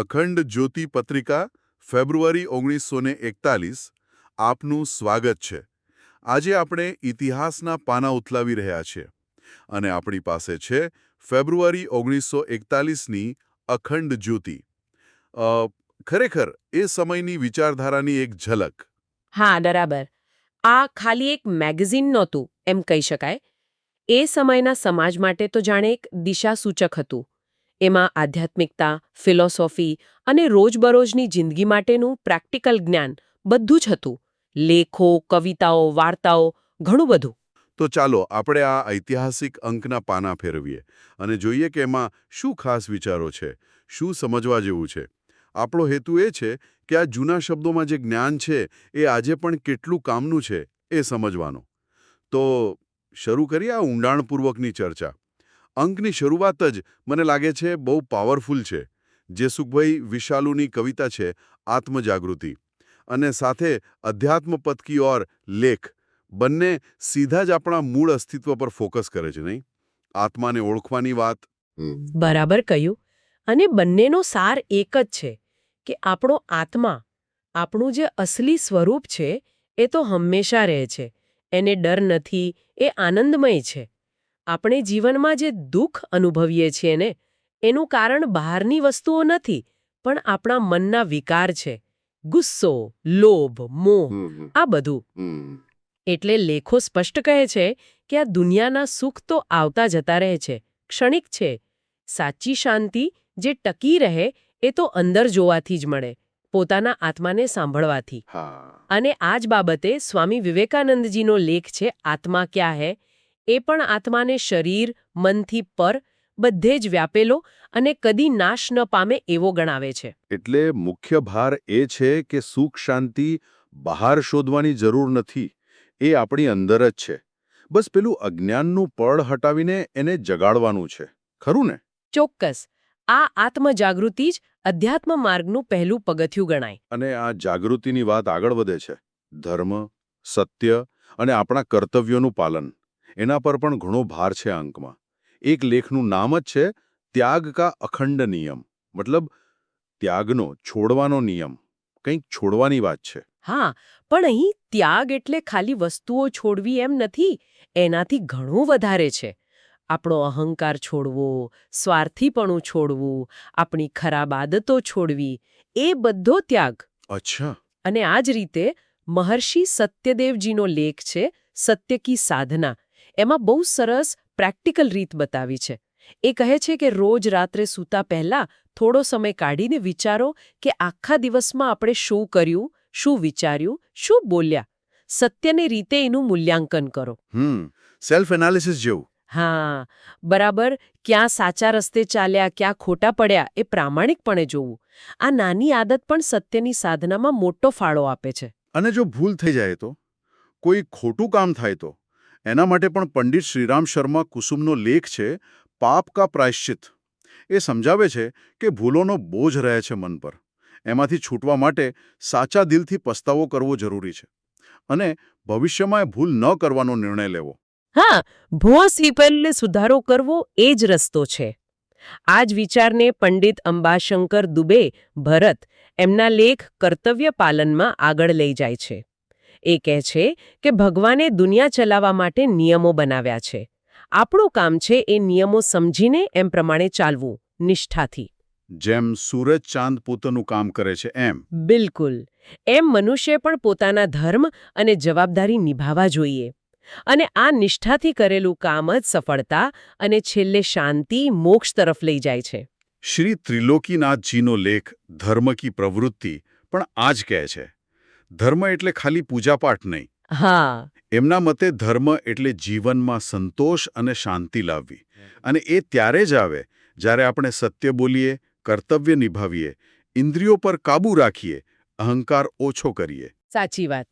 અખંડ જ્યોતિ પત્રિકા, ફેબ્રુઆરી ઓગણીસો એકતાલીસ, આપનું સ્વાગત છે. આજે આપણે ઇતિહાસના પાના ઉથલાવી રહ્યા છીએ અને આપણી પાસે છે ફેબ્રુઆરી ઓગણીસો એકતાલીસની અખંડ જ્યોતિ. ખરેખર એ સમયની વિચારધારાની એક ઝલક. હા, બરાબર. આ ખાલી એક મેગેઝિન નહોતું, એમ કહી શકાય. એ સમયના સમાજ માટે તો જાણે એક દિશાસૂચક હતું. એમાં આધ્યાત્મિકતા, ફિલોસોફી અને રોજબરોજની જિંદગી માટેનું પ્રેક્ટિકલ જ્ઞાન બધું જ હતું. લેખો, કવિતાઓ, વાર્તાઓ, ઘણું બધું. તો ચાલો આપણે આ ઐતિહાસિક અંકના પાના ફેરવીએ અને જોઈએ કે એમાં શું ખાસ વિચારો છે, શું સમજવા જેવું છે. આપણો હેતુ એ છે કે આ જૂના શબ્દોમાં જે જ્ઞાન છે એ આજે પણ કેટલું કામનું છે એ સમજવાનો. તો શરૂ કરીએ આ ઊંડાણપૂર્વકની ચર્ચા. અંકની શરૂઆત જ મને લાગે છે બહુ પાવરફુલ છે. જેસુખભાઈ વિશાલુની કવિતા છે આત્મજાગૃતિ. અને સાથે અધ્યાત્મ પથ કી ઓર લેખ. બંને સીધા જ આપણા મૂળ અસ્તિત્વ પર ફોકસ કરે છે નહીં? આત્માને ઓળખવાની વાત. બરાબર કહ્યું. અને બંનેનો સાર એક જ છે કે આપણો આત્મા, આપણું જે અસલી સ્વરૂપ છે એ તો હંમેશા રહે છે. એને ડર નથી, એ આનંદમય છે. આપણે જીવનમાં જે દુઃખ અનુભવીએ છીએ ને એનું કારણ બહારની વસ્તુઓ નથી પણ આપણા મનના વિકાર છે. ગુસ્સો લોભ મોહ આ બધું. એટલે લેખો સ્પષ્ટ કહે છે કે આ દુનિયાના સુખ તો આવતા જતા રહે છે ક્ષણિક છે. સાચી શાંતિ જે ટકી રહે એ તો અંદર જોવાથી જ મળે પોતાના આત્માને સાંભળવાથી. અને આ જ બાબતે સ્વામી વિવેકાનંદજીનો લેખ છે આત્મા ક્યાં હૈ? એ પણ આત્માને શરીર મનથી પર બધે જ વ્યાપેલો અને કદી નાશ ન પામે એવો ગણાવે છે. એટલે મુખ્ય ભાર એ છે કે સુખ શાંતિ બહાર શોધવાની જરૂર નથી એ આપણી અંદર જ છે. બસ પેલું અજ્ઞાનનું પળ હટાવીને એને જગાડવાનું છે. ખરું ને? ચોક્કસ. આ આત્મજાગૃતિ જ અધ્યાત્મ માર્ગનું પહેલું પગથિયું ગણાય. અને આ જાગૃતિની વાત આગળ વધે છે. ધર્મ સત્ય અને આપણા કર્તવ્યોનું પાલન. એના પર પણ ઘણો ભાર છે આ અંકમાં. એક લેખનું નામ જ છે ત્યાગ કા અખંડ નિયમ. મતલબ ત્યાગનો છોડવાનો નિયમ. કંઈક છોડવાની વાત છે. હા પણ અહીં ત્યાગ એટલે ખાલી વસ્તુઓ છોડવી એમ નથી એનાથી ઘણું વધારે છે. આપણો અહંકાર છોડવો સ્વાર્થીપણું છોડવું આપણી ખરાબ આદતો છોડવી એ બધો ત્યાગ. અચ્છા. અને આ જ રીતે મહર્ષિ સત્યદેવજીનો લેખ છે સત્ય કી સાધના. એમાં બહુ સરસ પ્રેક્ટિકલ રીત બતાવી છે. એ કહે છે કે રોજ રાત્રે સૂતા પહેલા થોડો સમય કાઢીને વિચારો કે આખા દિવસમાં આપણે શું કર્યું શું વિચાર્યું શું બોલ્યા? સત્યની રીતે એનું મૂલ્યાંકન કરો. સેલ્ફ એનાલિસિસ જેવું. હા બરાબર. ક્યાં સાચા રસ્તે ચાલ્યા ક્યાં ખોટા પડ્યા એ પ્રામાણિકપણે જોવું. આ નાની આદત પણ સત્યની સાધનામાં મોટો ફાળો આપે છે. અને જો ભૂલ થઈ જાય તો? કોઈ ખોટું કામ થાય તો? એના માટે પણ પંડિત શ્રીરામ શર્મા કુસુમનો લેખ છે, પાપ કા પ્રાયશ્ચિત. એ સમજાવે છે કે ભૂલોનો બોજ રહે છે મન પર. એમાંથી છૂટવા માટે સાચા દિલથી પસ્તાવો કરવો જરૂરી છે. અને ભવિષ્યમાં એ ભૂલ ન કરવાનો નિર્ણય લેવો. હા, ભુવા સિંહપલને સુધારો કરવો એ જ રસ્તો છે. આ જ વિચારને પંડિત અંબાશંકર દુબે ભરત એમના લેખ કર્તવ્ય પાલનમાં આગળ લઈ જાય છે. એ કહે છે કે ભગવાને દુનિયા ચલાવવા માટે નિયમો બનાવ્યા છે. આપણું કામ છે એ નિયમો સમજીને એમ પ્રમાણે ચાલવું નિષ્ઠાથી. જેમ સૂરજ ચાંદ પોતાનું કામ કરે છે એમ. બિલકુલ. એમ મનુષ્ય પણ પોતાના ધર્મ અને જવાબદારી નિભાવવા જોઈએ. અને આ નિષ્ઠાથી કરેલું કામ જ સફળતા અને છેલ્લે શાંતિ મોક્ષ તરફ લઈ જાય છે. શ્રી ત્રિલોકીનાથજીનો લેખ ધર્મ કી પ્રવૃત્તિ પણ આ જ કહે છે. ધર્મ એટલે ખાલી પૂજાપાઠ નહીં. હા. એમના મતે ધર્મ એટલે જીવનમાં સંતોષ અને શાંતિ લાવવી. અને એ ત્યારે જ આવે જ્યારે આપણે સત્ય બોલીએ કર્તવ્ય નિભાવીએ ઇન્દ્રિયો પર કાબૂ રાખીએ અહંકાર ઓછો કરીએ. સાચી વાત.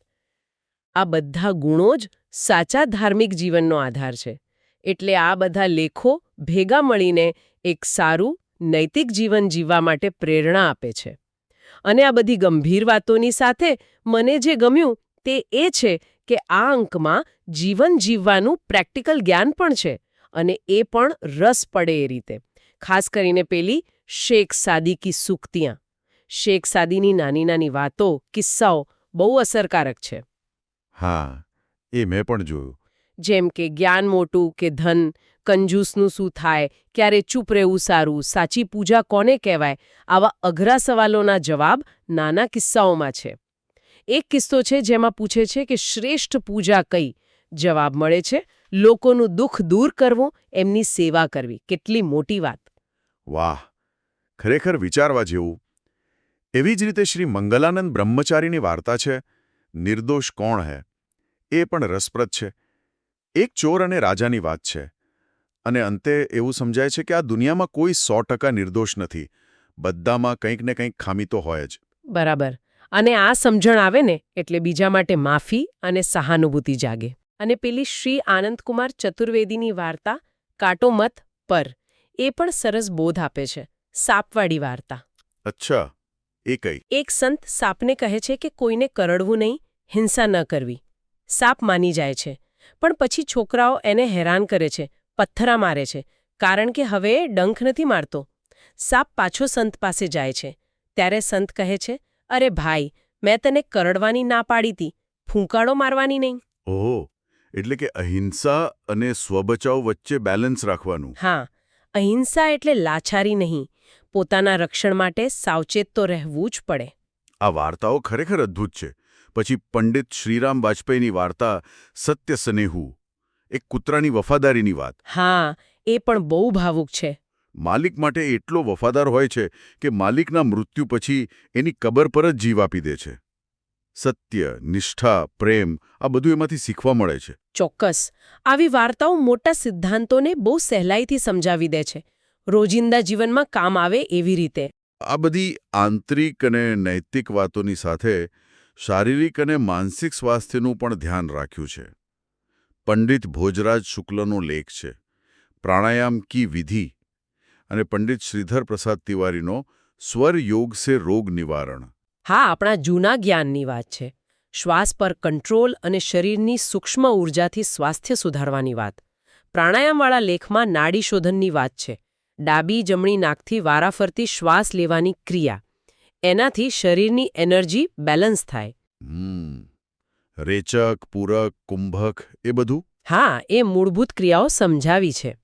આ બધા ગુણો જ સાચા ધાર્મિક જીવનનો આધાર છે. એટલે આ બધા લેખો ભેગા મળીને એક સારું નૈતિક જીવન જીવવા માટે પ્રેરણા આપે છે. અને આ બધી ગંભીર વાતોની સાથે મને જે ગમ્યું તે એ છે કે આ અંકમાં જીવન જીવવાનું પ્રેક્ટિકલ જ્ઞાન પણ છે અને એ પણ રસ પડે એ રીતે. ખાસ કરીને પેલી શેખ સાદી કી સુક્તિયાં. શેખ સાદીની નાની નાની વાતો કિસ્સાઓ બહુ અસરકારક છે. હા એ મેં પણ જોયું. જેમ કે જ્ઞાન મોટું કે ધન કંજૂસનું શું થાય, ક્યારે ચૂપ રહેવું સારું, સાચી પૂજા કોને કહેવાય, આવા અઘરા સવાલોના જવાબ નાના કિસ્સાઓમાં છે. એક કિસ્સો છે જેમાં પૂછે છે કે શ્રેષ્ઠ પૂજા કઈ? જવાબ મળે છે, લોકોનું દુઃખ દૂર કરવું, એમની સેવા કરવી. કેટલી મોટી વાત. વાહ, ખરેખર વિચારવા જેવું. એવી જ રીતે શ્રી મંગલાનંદ બ્રહ્મચારીની વાર્તા છે, નિર્દોષ કોણ હે? એ પણ રસપ્રદ છે. એક ચોર અને રાજાની વાત છે. અને અંતે એવું સમજાય છે કે આ દુનિયામાં કોઈ સો ટકા નિર્દોષ નથી. બધામાં કંઈક ને કંઈક ખામી તો હોય જ. બરાબર. અને આ સમજણ આવે ને એટલે બીજા માટે માફી અને સહાનુભૂતિ જાગે. અને પેલી શ્રી આનંદકુમાર ચતુર્વેદીની વાર્તા કાટો મત પર એ પણ સરસ બોધ આપે છે. સાપવાળી વાર્તા. અચ્છા. એ કઈ? એક સંત સાપને કહે છે કે કોઈને કરડવું નહીં હિંસા ન કરવી. સાપ માની જાય છે. પણ પછી છોકરાઓ એને હેરાન કરે છે. પથ્થરા મારે છે કારણ કે હવે ડંખ નથી મારતો. સાપ પાછો સંત પાસે જાય છે. ત્યારે સંત કહે છે અરે ભાઈ મેં તને કરડવાની ના પાડી હતી ફૂંકાડો મારવાની નહીં. ઓહ એટલે કે અહિંસા અને સ્વબચાવ વચ્ચે બેલેન્સ રાખવાનું. હા અહિંસા એટલે લાચારી નહીં. પોતાના રક્ષણ માટે સાવચેત તો રહેવું જ પડે. આ વાર્તાઓ ખરેખર અદ્ભુત છે. પછી પંડિત શ્રીરામ વાજપેયીની વાર્તા સત્ય સ્નેહુ. એક કૂતરાની વફાદારીની વાત. હા એ પણ બહુ ભાવુક છે. માલિક માટે એટલો વફાદાર હોય છે કે માલિકના મૃત્યુ પછી એની કબર પર જ જીવ આપી દે છે. સત્ય નિષ્ઠા પ્રેમ આ બધું એમાંથી શીખવા મળે છે. ચોક્કસ. આવી વાર્તાઓ મોટા સિદ્ધાંતોને બહુ સહેલાઈથી સમજાવી દે છે. રોજિંદા જીવનમાં કામ આવે એવી રીતે. આ બધી આંતરિક અને નૈતિક વાતોની સાથે શારીરિક અને માનસિક સ્વાસ્થ્યનું પણ ધ્યાન રાખ્યું છે. પંડિત ભોજરાજ શુક્લનો લેખ છે. પ્રાણાયામ કી વિધિ અને પંડિત શ્રીધર પ્રસાદ તિવારીનો સ્વર યોગ સે રોગ નિવારણ. હા આપણા જૂના જ્ઞાનની વાત છે. શ્વાસ પર કંટ્રોલ અને શરીરની સૂક્ષ્મ ઉર્જાથી સ્વાસ્થ્ય સુધારવાની વાત. પ્રાણાયામવાળા લેખમાં નાડી શોધનની વાત છે. ડાબી જમણી નાકથી વારાફરતી શ્વાસ લેવાની ક્રિયા. એનાથી શરીરની એનર્જી બેલેન્સ થાય. રેચક પૂરક કુંભક એ બધું? હા એ મૂળભૂત ક્રિયાઓ સમજાવી છે.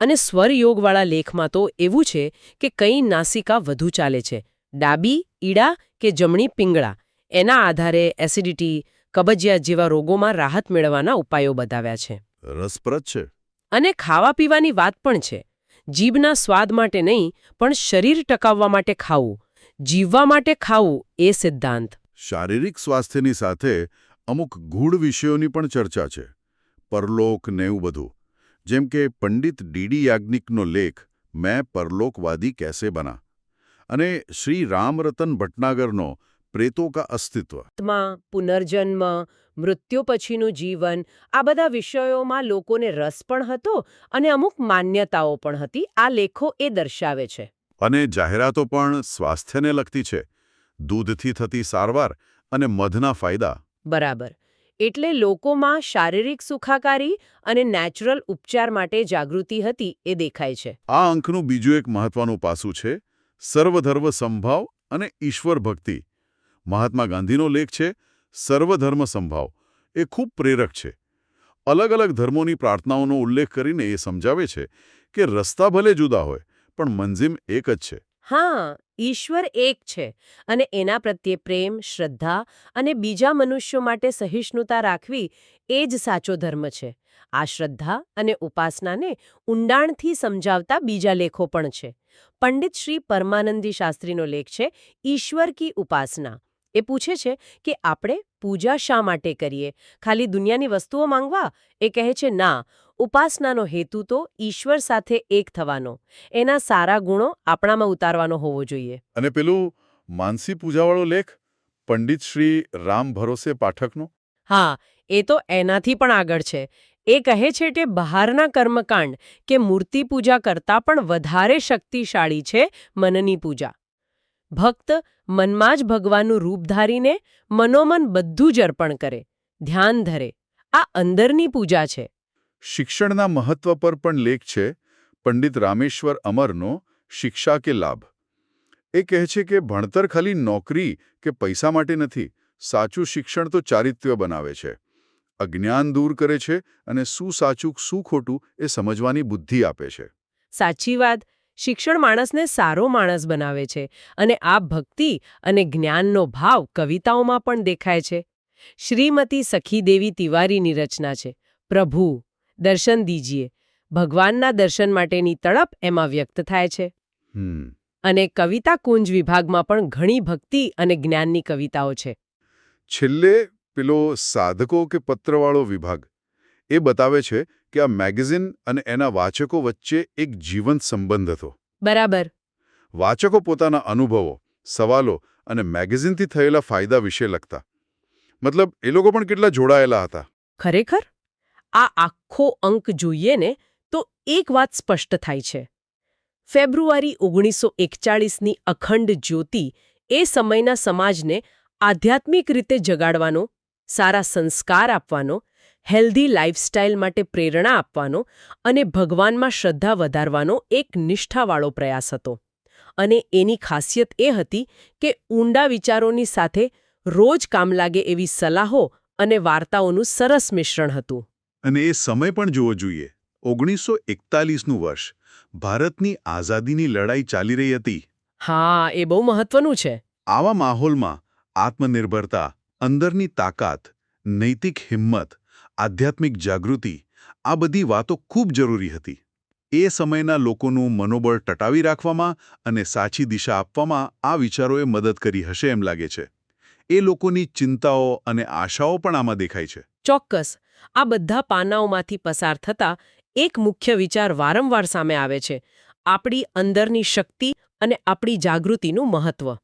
અને સ્વરયોગવાળા લેખમાં તો એવું છે કે કઈ નાસિકા વધુ ચાલે છે. ડાબી ઈડા કે જમણી પિંગળા? એના આધારે એસિડિટી કબજિયાત જેવા રોગોમાં રાહત મેળવવાના ઉપાયો બતાવ્યા છે. રસપ્રદ છે. અને ખાવા પીવાની વાત પણ છે. જીભના સ્વાદ માટે નહીં પણ શરીર ટકાવવા માટે ખાવું. જીવવા માટે ખાવું એ સિદ્ધાંત. શારીરિક સ્વાસ્થ્યની સાથે અમુક ગૂઢ વિષયોની પણ ચર્ચા છે. પરલોક ને એવું બધું. જેમ કે પંડિત ડીડી યાજ્ઞિકનો લેખ મેં પરલોકવાદી કેસે બના? અને શ્રી રામરતન ભટનાગરનો પ્રેતો કા અસ્તિત્વ પુનર્જન્મ મૃત્યુ પછીનું જીવન આ બધા વિષયોમાં લોકોને રસ પણ હતો અને અમુક માન્યતાઓ પણ હતી. આ લેખો એ દર્શાવે છે. અને જાહેરાતો પણ સ્વાસ્થ્યને લગતી છે. દૂધથી થતી સારવાર અને મધના ફાયદા. બરાબર. એટલે લોકોમાં શારીરિક સુખાકારી અને નેચરલ ઉપચાર માટે જાગૃતિ હતી એ દેખાય છે. આ અંકનું બીજું એક મહત્વનું પાસું છે સર્વધર્મ સંભાવ અને ઈશ્વર ભક્તિ. મહાત્મા ગાંધીનો લેખ છે સર્વધર્મ સંભાવ. એ ખૂબ પ્રેરક છે. અલગ અલગ ધર્મોની પ્રાર્થનાઓનો ઉલ્લેખ કરીને એ સમજાવે છે કે રસ્તા ભલે જુદા હોય પણ મંઝિમ એક જ છે. હા ઈશ્વર એક છે અને એના પ્રત્યે પ્રેમ, શ્રદ્ધા અને બીજા મનુષ્યો માટે સહિષ્ણુતા રાખવી એ જ સાચો ધર્મ છે. આ શ્રદ્ધા અને ઉપાસનાને ઊંડાણથી સમજાવતા બીજા લેખો પણ છે. પંડિત શ્રી પરમાનંદી શાસ્ત્રીનો લેખ છે, ઈશ્વર કી ઉપાસના. એ પૂછે છે કે આપણે પૂજા શા માટે કરીએ? ખાલી દુનિયાની વસ્તુઓ માંગવા? એ કહે છે, ના ઉપાસનાનો હેતુ તો ઈશ્વર સાથે એક થવાનો. એના સારા ગુણો આપણામાં ઉતારવાનો હોવો જોઈએ. અને પેલું માનસી પૂજાવાળો લેખ પંડિત શ્રી રામ ભરોસે પાઠકનો? હા એ તો એનાથી પણ આગળ છે. એ કહે છે કે બહારના કર્મકાંડ કે મૂર્તિ પૂજા કરતાં પણ વધારે શક્તિશાળી છે મનની પૂજા. ભક્ત મનમાં જ ભગવાનનું રૂપ ધારીને મનોમન બધું જ અર્પણ કરે. ધ્યાન ધરે. આ અંદરની પૂજા છે. શિક્ષણના મહત્વ પર પણ લેખ છે, પંડિત રામેશ્વર અમરનો શિક્ષા કે લાભ. એ કહે છે કે ભણતર ખાલી નોકરી કે પૈસા માટે નથી, સાચું શિક્ષણ તો ચારિત્ર્ય બનાવે છે. અજ્ઞાન દૂર કરે છે અને શું સાચું, શું ખોટું એ સમજવાની બુદ્ધિ આપે છે. સાચી વાત, શિક્ષણ માણસને સારો માણસ બનાવે છે અને આ ભક્તિ અને જ્ઞાનનો ભાવ કવિતાઓમાં પણ દેખાય છે. શ્રીમતી સખીદેવી તિવારીની રચના છે, પ્રભુ દર્શન દીજીએ. ભગવાનના દર્શન માટેની તડપ એમાં વ્યક્ત થાય છે. હમ. અને કવિતા કુંજ વિભાગમાં પણ ઘણી ભક્તિ અને જ્ઞાનની કવિતાઓ છે. છેલ્લે પેલો સાધકો કે પત્રવાળો વિભાગ. એ બતાવે છે કે આ મેગેઝિન અને એના વાચકો વચ્ચે એક જીવંત સંબંધ હતો. બરાબર. વાચકો પોતાના અનુભવો સવાલો અને મેગેઝિનથી થયેલા ફાયદા વિશે લખતા. મતલબ એ લોકો પણ કેટલા જોડાયેલા હતા. ખરેખર? આ આખો અંક જોઈએ ને તો એક વાત સ્પષ્ટ થાય છે. ફેબ્રુઆરી ઓગણીસો એકચાળીસની અખંડ જ્યોતિ એ સમયના સમાજને આધ્યાત્મિક રીતે જગાડવાનો, સારા સંસ્કાર આપવાનો, હેલ્ધી લાઇફસ્ટાઇલ માટે પ્રેરણા આપવાનો અને ભગવાનમાં શ્રદ્ધા વધારવાનો એક નિષ્ઠાવાળો પ્રયાસ હતો. અને એની ખાસિયત એ હતી કે ઊંડા વિચારોની સાથે રોજ કામ લાગે એવી સલાહો અને વાર્તાઓનું સરસ મિશ્રણ હતું. અને એ સમય પણ જોવો જોઈએ. ઓગણીસો એકતાલીસનું વર્ષ. ભારતની આઝાદીની લડાઈ ચાલી રહી હતી. હા એ બહુ મહત્વનું છે. આવા માહોલમાં આત્મનિર્ભરતા અંદરની તાકાત નૈતિક હિંમત આધ્યાત્મિક જાગૃતિ આ બધી વાતો ખૂબ જરૂરી હતી. એ સમયના લોકોનું મનોબળ ટટાવી રાખવામાં અને સાચી દિશા આપવામાં આ વિચારોએ મદદ કરી હશે એમ લાગે છે. એ લોકોની ચિંતાઓ અને આશાઓ પણ આમાં દેખાય છે. ચોક્કસ, આ બધા પાનાઓમાંથી પસાર થતા એક મુખ્ય વિચાર વારંવાર સામે આવે છે, આપણી અંદરની શક્તિ અને આપણી જાગૃતિનું મહત્વ.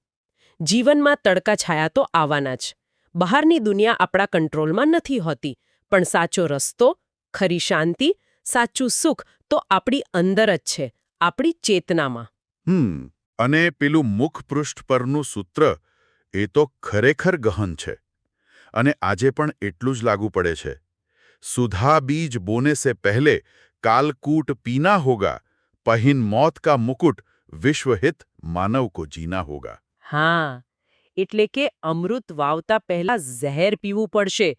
જીવનમાં તડકા છાયા તો આવવાના જ. બહારની દુનિયા આપણા કંટ્રોલમાં નથી હોતી, પણ સાચો રસ્તો, ખરી શાંતિ, સાચું સુખ તો આપણી અંદર જ છે, આપણી ચેતનામાં. હમ, અને પેલું મુખપૃષ્ઠ પરનું સૂત્ર એ તો ખરેખર ગહન છે. અને આજે પણ એટલું જ લાગુ પડે છે. સુધા બીજ બોને સે પહેલે કાલકૂટ પીના હોગા, પહિન મોત કા મુકુટ વિશ્વહિત માનવ કો જીના હોગા. હા, એટલે કે અમૃત વાવતા પહેલા ઝહેર પીવું પડશે.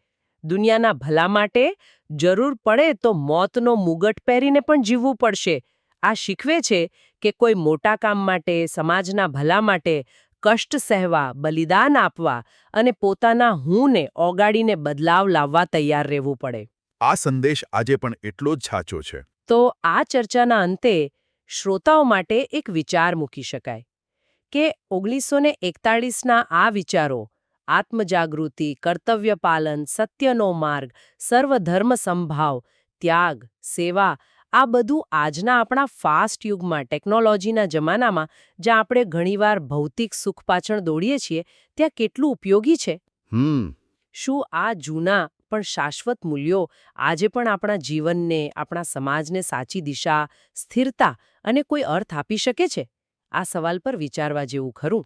દુનિયાના ભલા માટે જરૂર પડે તો મોતનો મુગટ પહેરીને પણ જીવવું પડશે. આ શીખવે છે કે કોઈ મોટા કામ માટે, સમાજના ભલા માટે કષ્ટ સહેવા બલિદાન આપવા અને પોતાના હુંને ઓગાડીને બદલાવ લાવવા તૈયાર રહેવું પડે. આ સંદેશ આજે પણ એટલો જ સાચો છે. તો આ ચર્ચાના અંતે શ્રોતાઓ માટે એક વિચાર મૂકી શકાય કે ઓગણીસો ને એકતાળીસના આ વિચારો આત્મજાગૃતિ કર્તવ્ય પાલન સત્યનો માર્ગ સર્વધર્મ સંભાવ ત્યાગ સેવા આ બધું આજના આપણા ફાસ્ટ યુગમાં ટેકનોલોજીના જમાનામાં જ્યાં આપણે ઘણીવાર ભૌતિક સુખ પાછળ દોડીએ છીએ ત્યાં કેટલું ઉપયોગી છે? હમ. શું આ જૂના પણ શાશ્વત મૂલ્યો આજે પણ આપણા જીવનને આપણા સમાજને સાચી દિશા સ્થિરતા અને કોઈ અર્થ આપી શકે છે? આ સવાલ પર વિચારવા જેવું ખરું.